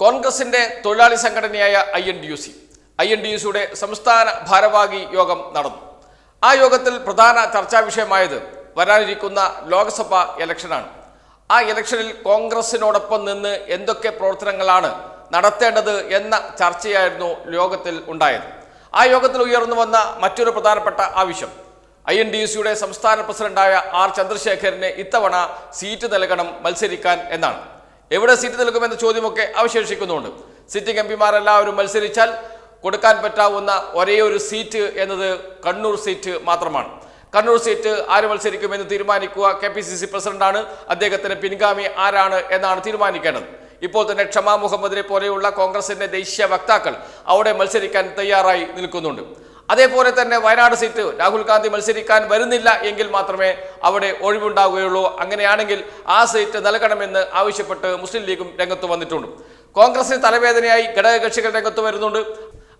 കോൺഗ്രസിന്റെ തൊഴിലാളി സംഘടനയായ I N D U C. I N D U സിയുടെ സംസ്ഥാന ഭാരവാഹി യോഗം നടന്നു. ആ യോഗത്തിൽ പ്രധാന ചർച്ചാ വിഷയമായത് വരാനിരിക്കുന്ന ലോക്സഭാ ഇലക്ഷനാണ്. ആ ഇലക്ഷനിൽ കോൺഗ്രസിനോടൊപ്പം നിന്ന് എന്തൊക്കെ പ്രവർത്തനങ്ങളാണ് നടത്തേണ്ടത് എന്ന ചർച്ചയായിരുന്നു യോഗത്തിൽ ഉണ്ടായത്. ആ യോഗത്തിൽ ഉയർന്നു വന്ന മറ്റൊരു പ്രധാനപ്പെട്ട ആവശ്യം. ഐ എൻ ഡി സിയുടെ സംസ്ഥാന പ്രസിഡന്റായ ആർ ചന്ദ്രശേഖരന് ഇത്തവണ സീറ്റ് നൽകണം മത്സരിക്കാൻ എന്നാണ്. എവിടെ സീറ്റ് നൽകുമെന്ന ചോദ്യമൊക്കെ അവശേഷിക്കുന്നുണ്ട്. സിറ്റിംഗ് എം പിമാരെല്ലാവരും മത്സരിച്ചാൽ കൊടുക്കാൻ പറ്റാവുന്ന ഒരേ ഒരു സീറ്റ് എന്നത് കണ്ണൂർ സീറ്റ് മാത്രമാണ്. കണ്ണൂർ സീറ്റ് ആര് മത്സരിക്കുമെന്ന് തീരുമാനിക്കുക കെ പി സി സി പ്രസിഡന്റാണ്. അദ്ദേഹത്തിന് പിൻഗാമി ആരാണ് എന്നാണ് തീരുമാനിക്കേണ്ടത്. ഇപ്പോൾ തന്നെ ക്ഷമാ മുഹമ്മദിനെ പോലെയുള്ള കോൺഗ്രസിന്റെ ദേശീയ വക്താക്കൾ അവിടെ മത്സരിക്കാൻ തയ്യാറായി നിൽക്കുന്നുണ്ട്. അതേപോലെ തന്നെ വയനാട് സീറ്റ് രാഹുൽ ഗാന്ധി മത്സരിക്കാൻ വരുന്നില്ല എങ്കിൽ മാത്രമേ അവിടെ ഒഴിവുണ്ടാവുകയുള്ളൂ. അങ്ങനെയാണെങ്കിൽ ആ സീറ്റ് നൽകണമെന്ന് ആവശ്യപ്പെട്ട് മുസ്ലിം ലീഗും രംഗത്ത് വന്നിട്ടുണ്ട്. കോൺഗ്രസിന് തലവേദനയായി ഘടകകക്ഷികൾ രംഗത്ത് വരുന്നുണ്ട്.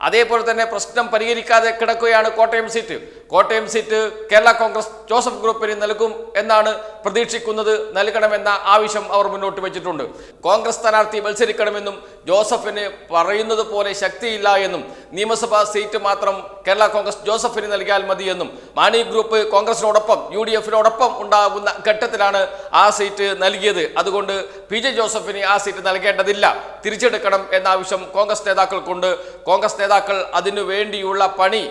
അതേപോലെ തന്നെ പ്രശ്നം പരിഹരിക്കാതെ കിടക്കുകയാണ് Kottayam seat. Kottayam seat Kerala Congress Joseph ഗ്രൂപ്പിന് നൽകും എന്നാണ് പ്രതീക്ഷിക്കുന്നത് നൽകണമെന്ന ആവശ്യം അവർ മുന്നോട്ട് വെച്ചിട്ടുണ്ട്. കോൺഗ്രസ് സ്ഥാനാർത്ഥി മത്സരിക്കണമെന്നും ജോസഫിന് പറയുന്നത് പോലെ ശക്തിയില്ല എന്നും നിയമസഭാ സീറ്റ് മാത്രം കേരള കോൺഗ്രസ് ജോസഫിന് നൽകിയാൽ മതിയെന്നും മാണി ഗ്രൂപ്പ് കോൺഗ്രസിനോടൊപ്പം യു ഡി എഫിനോടൊപ്പം ഉണ്ടാകുന്ന ഘട്ടത്തിലാണ് ആ സീറ്റ് നൽകിയത്. അതുകൊണ്ട് പി ജെ ജോസഫിന് ആ സീറ്റ് നൽകേണ്ടതില്ല. തിരിച്ചെടുക്കണം എന്ന ആവശ്യം കോൺഗ്രസ് നേതാക്കൾക്കുണ്ട്. കോൺഗ്രസ് നേതാക്കൾ അതിനു വേണ്ടിയുള്ള പണി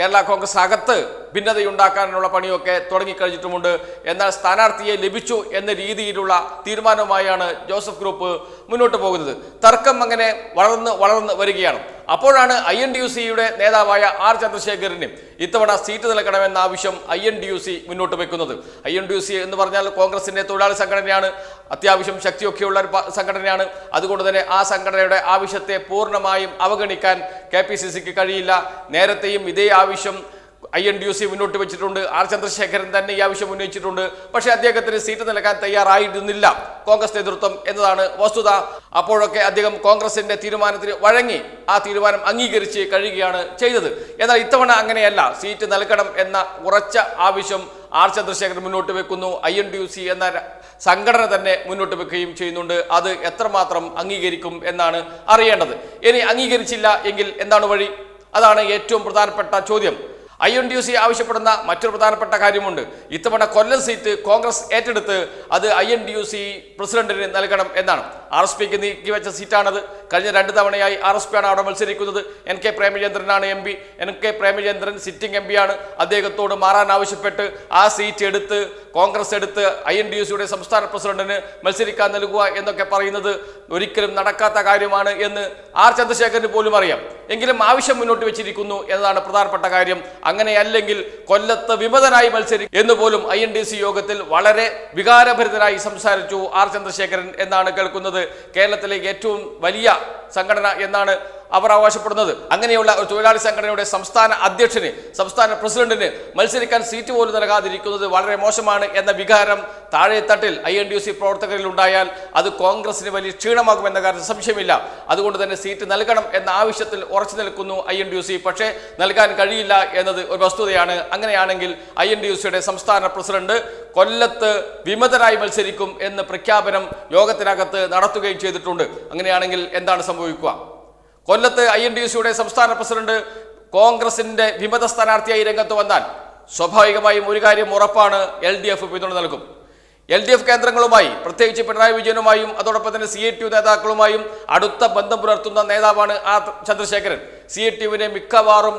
കേരള കോൺഗ്രസ് അകത്ത് ഭിന്നതയുണ്ടാക്കാനുള്ള പണിയൊക്കെ തുടങ്ങിക്കഴിഞ്ഞിട്ടുമുണ്ട്. എന്നാൽ സ്ഥാനാർത്ഥിയെ ലഭിച്ചു എന്ന രീതിയിലുള്ള തീരുമാനവുമായാണ് ജോസഫ് ഗ്രൂപ്പ് മുന്നോട്ട് പോകുന്നത്. തർക്കം അങ്ങനെ വളർന്ന് വളർന്ന് വരികയാണ്. അപ്പോഴാണ് ഐ എൻ ഡി യു സിയുടെ നേതാവായ ആർ ചന്ദ്രശേഖരന് ഇത്തവണ സീറ്റ് നൽകണമെന്ന ആവശ്യം I N D U C മുന്നോട്ട് വെക്കുന്നത്. I N D U C എന്ന് പറഞ്ഞാൽ കോൺഗ്രസിന്റെ തൊഴിലാളി സംഘടനയാണ് അത്യാവശ്യം ശക്തിയൊക്കെയുള്ള ഒരു സംഘടനയാണ്. അതുകൊണ്ട് തന്നെ ആ സംഘടനയുടെ ആവശ്യത്തെ പൂർണമായും അവഗണിക്കാൻ കെ പി സി സിക്ക് കഴിയില്ല. നേരത്തെയും ഇതേ ആവശ്യം I N D U C മുന്നോട്ട് വെച്ചിട്ടുണ്ട്. ആർ ചന്ദ്രശേഖരൻ തന്നെ ഈ ആവശ്യം ഉന്നയിച്ചിട്ടുണ്ട്. പക്ഷേ അദ്ദേഹത്തിന് സീറ്റ് നൽകാൻ തയ്യാറായിരുന്നില്ല. കോൺഗ്രസ് നേതൃത്വം എന്നതാണ് വസ്തുത. അപ്പോഴൊക്കെ അദ്ദേഹം കോൺഗ്രസിന്റെ തീരുമാനത്തിന് വഴങ്ങി ആ തീരുമാനം അംഗീകരിച്ച് കഴിയുകയാണ് ചെയ്തത്. എന്നാൽ ഇത്തവണ അങ്ങനെയല്ല. സീറ്റ് നൽകണം എന്ന ഉറച്ച ആവശ്യം ആർ ചന്ദ്രശേഖരൻ മുന്നോട്ട് വെക്കുന്നു. ഐ എൻ യു സി എന്ന സംഘടന തന്നെ മുന്നോട്ട് വെക്കുകയും ചെയ്യുന്നുണ്ട്. അത് എത്രമാത്രം അംഗീകരിക്കും എന്നാണ് അറിയേണ്ടത്. ഇനി അംഗീകരിച്ചില്ല എങ്കിൽ എന്താണ് വഴി? അതാണ് ഏറ്റവും പ്രധാനപ്പെട്ട ചോദ്യം. I N D U C ആവശ്യപ്പെടുന്ന മറ്റൊരു പ്രധാനപ്പെട്ട കാര്യമുണ്ട്. ഇത്തവണ കൊല്ലം സീറ്റ് കോൺഗ്രസ് ഏറ്റെടുത്ത് അത് I N D U C പ്രസിഡന്റിന് നൽകണം എന്നാണ്. ആർ എസ് പിക്ക് നീക്കിവെച്ച സീറ്റാണത്. കഴിഞ്ഞ രണ്ട് തവണയായി ആർ എസ് പി ആണ് അവിടെ മത്സരിക്കുന്നത്. N K പ്രേമചന്ദ്രനാണ് M P. N K Premachandran sitting M ആണ്. അദ്ദേഹത്തോട് മാറാൻ ആവശ്യപ്പെട്ട് ആ സീറ്റ് എടുത്ത് കോൺഗ്രസ് എടുത്ത് ഐ എൻ ഡി യു സിയുടെ സംസ്ഥാന പ്രസിഡന്റിന് മത്സരിക്കാൻ നൽകുക എന്നൊക്കെ പറയുന്നത് ഒരിക്കലും നടക്കാത്ത കാര്യമാണ് എന്ന് ആർ ചന്ദ്രശേഖരന് പോലും അറിയാം. എങ്കിലും ആവശ്യം മുന്നോട്ട് വെച്ചിരിക്കുന്നു എന്നതാണ് പ്രധാനപ്പെട്ട കാര്യം. അങ്ങനെയല്ലെങ്കിൽ കൊല്ലത്ത് വിമതനായി മത്സരിക്കും എന്ന് പോലും ഐ എൻ ഡി സി യോഗത്തിൽ വളരെ വികാരഭരിതരായി സംസാരിച്ചു ആർ ചന്ദ്രശേഖരൻ എന്നാണ് കേൾക്കുന്നത്. കേരളത്തിലെ ഏറ്റവും വലിയ സംഘടന എന്നാണ് അവർ അവകാശപ്പെടുന്നത്. അങ്ങനെയുള്ള ഒരു തൊഴിലാളി സംഘടനയുടെ സംസ്ഥാന അധ്യക്ഷന് സംസ്ഥാന പ്രസിഡന്റിന് മത്സരിക്കാൻ സീറ്റ് പോലും നൽകാതിരിക്കുന്നത് വളരെ മോശമാണ് എന്ന വികാരം താഴെത്തട്ടിൽ I N D U C പ്രവർത്തകരിൽ ഉണ്ടായാൽ അത് കോൺഗ്രസിന് വലിയ ക്ഷീണമാകുമെന്ന കാര്യത്തിൽ സംശയമില്ല. അതുകൊണ്ട് തന്നെ സീറ്റ് നൽകണം എന്ന ആവശ്യത്തിൽ ഉറച്ചു നിൽക്കുന്നു I N D U C. പക്ഷേ നൽകാൻ കഴിയില്ല എന്നത് ഒരു വസ്തുതയാണ്. അങ്ങനെയാണെങ്കിൽ ഐ എൻ ഡി യു സിയുടെ സംസ്ഥാന പ്രസിഡന്റ് കൊല്ലത്ത് വിമതരായി മത്സരിക്കും എന്ന് പ്രഖ്യാപനം യോഗത്തിനകത്ത് നടത്തുകയും ചെയ്തിട്ടുണ്ട്. അങ്ങനെയാണെങ്കിൽ എന്താണ് സംഭവിക്കുക? കൊല്ലത്ത് ഐ എൻ ഡി സിയുടെ സംസ്ഥാന പ്രസിഡന്റ് കോൺഗ്രസിന്റെ വിമത സ്ഥാനാർത്ഥിയായി രംഗത്ത് വന്നാൽ സ്വാഭാവികമായും ഒരു കാര്യം ഉറപ്പാണ് എൽ ഡി എഫ് പിന്തുണ നൽകും. എൽ ഡി എഫ് കേന്ദ്രങ്ങളുമായി പ്രത്യേകിച്ച് പിണറായി വിജയനുമായും അതോടൊപ്പം തന്നെ സി എ ടി യു നേതാക്കളുമായും അടുത്ത ബന്ധം പുലർത്തുന്ന നേതാവാണ് R Chandrasekharan. C A T യുവിനെ മിക്കവാറും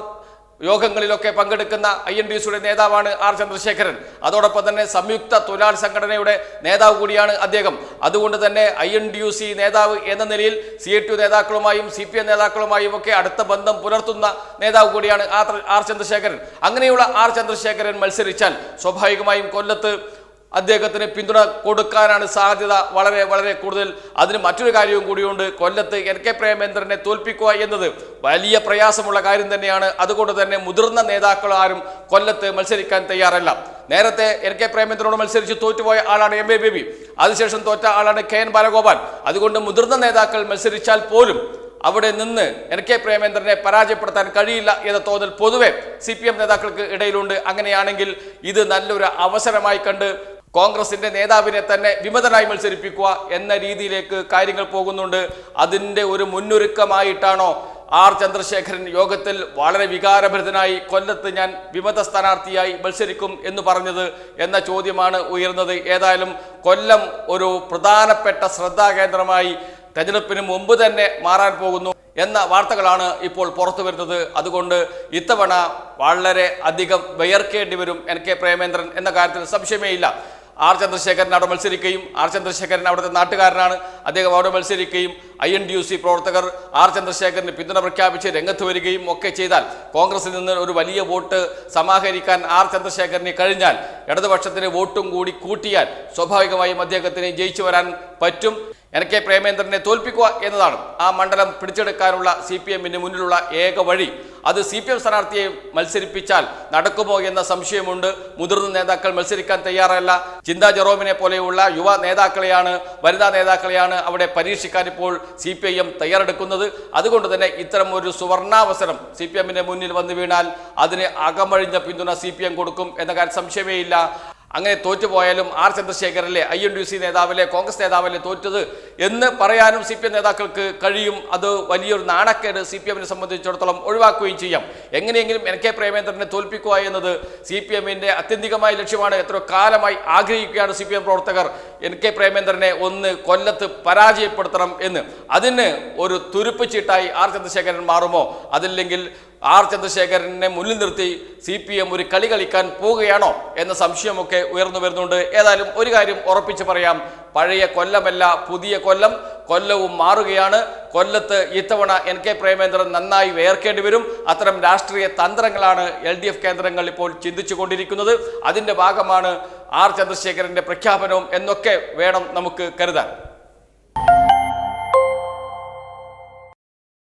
യോഗങ്ങളിലൊക്കെ പങ്കെടുക്കുന്ന ഐ എൻ ഡി സിയുടെ നേതാവാണ് ആർ ചന്ദ്രശേഖരൻ. അതോടൊപ്പം തന്നെ സംയുക്ത തൊഴിലാളി സംഘടനയുടെ നേതാവ് കൂടിയാണ് അദ്ദേഹം. അതുകൊണ്ട് തന്നെ I N D U C നേതാവ് എന്ന നിലയിൽ സി എ ടി നേതാക്കളുമായും സി പി എം നേതാക്കളുമായും ഒക്കെ അടുത്ത ബന്ധം പുലർത്തുന്ന നേതാവ് കൂടിയാണ് ആർ ചന്ദ്രശേഖരൻ. അങ്ങനെയുള്ള ആർ ചന്ദ്രശേഖരൻ മത്സരിച്ചാൽ സ്വാഭാവികമായും കൊല്ലത്ത് അദ്ദേഹത്തിന് പിന്തുണ കൊടുക്കാനാണ് സാധ്യത വളരെ വളരെ കൂടുതൽ. അതിന് മറ്റൊരു കാര്യവും കൂടിയുണ്ട്. കൊല്ലത്ത് എൻ കെ പ്രേമേന്ദ്രനെ തോൽപ്പിക്കുക എന്നത് വലിയ പ്രയാസമുള്ള കാര്യം തന്നെയാണ്. അതുകൊണ്ട് തന്നെ മുതിർന്ന നേതാക്കൾ ആരും കൊല്ലത്ത് മത്സരിക്കാൻ തയ്യാറല്ല. നേരത്തെ എൻ കെ പ്രേമേന്ദ്രനോട് മത്സരിച്ച് തോറ്റുപോയ ആളാണ് എം എ ബേബി. അതിനുശേഷം തോറ്റ ആളാണ് കെ എൻ ബാലഗോപാൽ. അതുകൊണ്ട് മുതിർന്ന നേതാക്കൾ മത്സരിച്ചാൽ പോലും അവിടെ നിന്ന് എൻ കെ പ്രേമേന്ദ്രനെ പരാജയപ്പെടുത്താൻ കഴിയില്ല എന്ന തോന്നൽ പൊതുവെ സി പി എം നേതാക്കൾക്ക് ഇടയിലുണ്ട്. അങ്ങനെയാണെങ്കിൽ ഇത് നല്ലൊരു അവസരമായി കണ്ട് കോൺഗ്രസിന്റെ നേതാവിനെ തന്നെ വിമതനായി മത്സരിപ്പിക്കുക എന്ന രീതിയിലേക്ക് കാര്യങ്ങൾ പോകുന്നുണ്ട്. അതിന്റെ ഒരു മുന്നൊരുക്കമായിട്ടാണോ ആർ ചന്ദ്രശേഖരൻ യോഗത്തിൽ വളരെ വികാരഭരിതനായി കൊല്ലത്ത് ഞാൻ വിമത സ്ഥാനാർത്ഥിയായി മത്സരിക്കും എന്ന് പറഞ്ഞത് എന്ന ചോദ്യമാണ് ഉയർന്നത്. ഏതായാലും കൊല്ലം ഒരു പ്രധാനപ്പെട്ട ശ്രദ്ധാകേന്ദ്രമായി തെരഞ്ഞെടുപ്പിന് മുമ്പ് തന്നെ മാറാൻ പോകുന്നു എന്ന വാർത്തകളാണ് ഇപ്പോൾ പുറത്തു വരുന്നത്. അതുകൊണ്ട് ഇത്തവണ വളരെ അധികം വിയർക്കേണ്ടി വരും എൻ കെ പ്രേമേന്ദ്രൻ എന്ന കാര്യത്തിൽ സംശയമേ ഇല്ല. ആർ ചന്ദ്രശേഖരൻ അവിടെ മത്സരിക്കുകയും ആർ ചന്ദ്രശേഖരൻ അവിടുത്തെ നാട്ടുകാരനാണ്. അദ്ദേഹം അവിടെ മത്സരിക്കുകയും I N D U C പ്രവർത്തകർ ആർ ചന്ദ്രശേഖരന് പിന്തുണ പ്രഖ്യാപിച്ച് രംഗത്ത് വരികയും ഒക്കെ ചെയ്താൽ കോൺഗ്രസിൽ നിന്ന് ഒരു വലിയ വോട്ട് സമാഹരിക്കാൻ ആർ ചന്ദ്രശേഖരന് കഴിഞ്ഞാൽ ഇടതുപക്ഷത്തിന് വോട്ടും കൂടി കൂട്ടിയാൽ സ്വാഭാവികമായും അദ്ദേഹത്തിന് ജയിച്ചു വരാൻ പറ്റും. എൻ കെ പ്രേമേന്ദ്രനെ തോൽപ്പിക്കുക എന്നതാണ് ആ മണ്ഡലം പിടിച്ചെടുക്കാനുള്ള സി പി എമ്മിന് മുന്നിലുള്ള ഏക വഴി. അത് സി പി എം സ്ഥാനാർത്ഥിയെ മത്സരിപ്പിച്ചാൽ നടക്കുമോ എന്ന സംശയമുണ്ട്. മുതിർന്ന നേതാക്കൾ മത്സരിക്കാൻ തയ്യാറല്ല. ചിന്താ ജെറോമിനെ പോലെയുള്ള യുവ നേതാക്കളെയാണ് വനിതാ നേതാക്കളെയാണ് അവിടെ പരീക്ഷിക്കാൻ ഇപ്പോൾ സി പി ഐ എം തയ്യാറെടുക്കുന്നത്. അതുകൊണ്ട് തന്നെ ഇത്തരം ഒരു സുവർണാവസരം സി പി എമ്മിന്റെ മുന്നിൽ വന്നു വീണാൽ അതിന് അകമഴിഞ്ഞ പിന്തുണ സി പി എം കൊടുക്കും എന്ന കാര്യം സംശയമേ ഇല്ല. അങ്ങനെ തോറ്റുപോയാലും ആർ ചന്ദ്രശേഖരല്ലേ ഐ എൻ ഡി സി നേതാവല്ലേ കോൺഗ്രസ് നേതാവല്ലേ തോറ്റത് എന്ന് പറയാനും സി പി എം നേതാക്കൾക്ക് കഴിയും. അത് വലിയൊരു നാണക്കേട് സി പി എമ്മിനെ സംബന്ധിച്ചിടത്തോളം ഒഴിവാക്കുകയും ചെയ്യാം. എങ്ങനെയെങ്കിലും എൻ കെ പ്രേമേന്ദ്രനെ തോൽപ്പിക്കുക എന്നത് സി പി എമ്മിന്റെ അത്യന്തികമായ ലക്ഷ്യമാണ്. എത്ര കാലമായി ആഗ്രഹിക്കുകയാണ് സി പി എം പ്രവർത്തകർ. എൻ കെ പ്രേമേന്ദ്രനെ ഒന്ന് കൊല്ലത്ത് പരാജയപ്പെടുത്തണം എന്ന്. അതിന് ഒരു തുരുപ്പ് ചീട്ടായി ആർ ചന്ദ്രശേഖരൻ മാറുമോ? അതില്ലെങ്കിൽ ആർ ചന്ദ്രശേഖരനെ മുന്നിൽ നിർത്തി സി പി എം ഒരു കളി കളിക്കാൻ പോവുകയാണോ എന്ന സംശയമൊക്കെ ഉയർന്നു വരുന്നുണ്ട്. ഏതായാലും ഒരു കാര്യം ഉറപ്പിച്ച് പറയാം. പഴയ കൊല്ലമല്ല പുതിയ കൊല്ലം. കൊല്ലവും മാറുകയാണ്. കൊല്ലത്ത് ഇത്തവണ എൻ കെ പ്രേമേന്ദ്രൻ നന്നായി വേർക്കേണ്ടി വരും. അത്തരം രാഷ്ട്രീയ തന്ത്രങ്ങളാണ് എൽ ഡി എഫ് കേന്ദ്രങ്ങൾ ഇപ്പോൾ ചിന്തിച്ചു കൊണ്ടിരിക്കുന്നത്. അതിന്റെ ഭാഗമാണ് ആർ ചന്ദ്രശേഖരന്റെ പ്രഖ്യാപനവും എന്നൊക്കെ വേണം നമുക്ക് കരുതാൻ.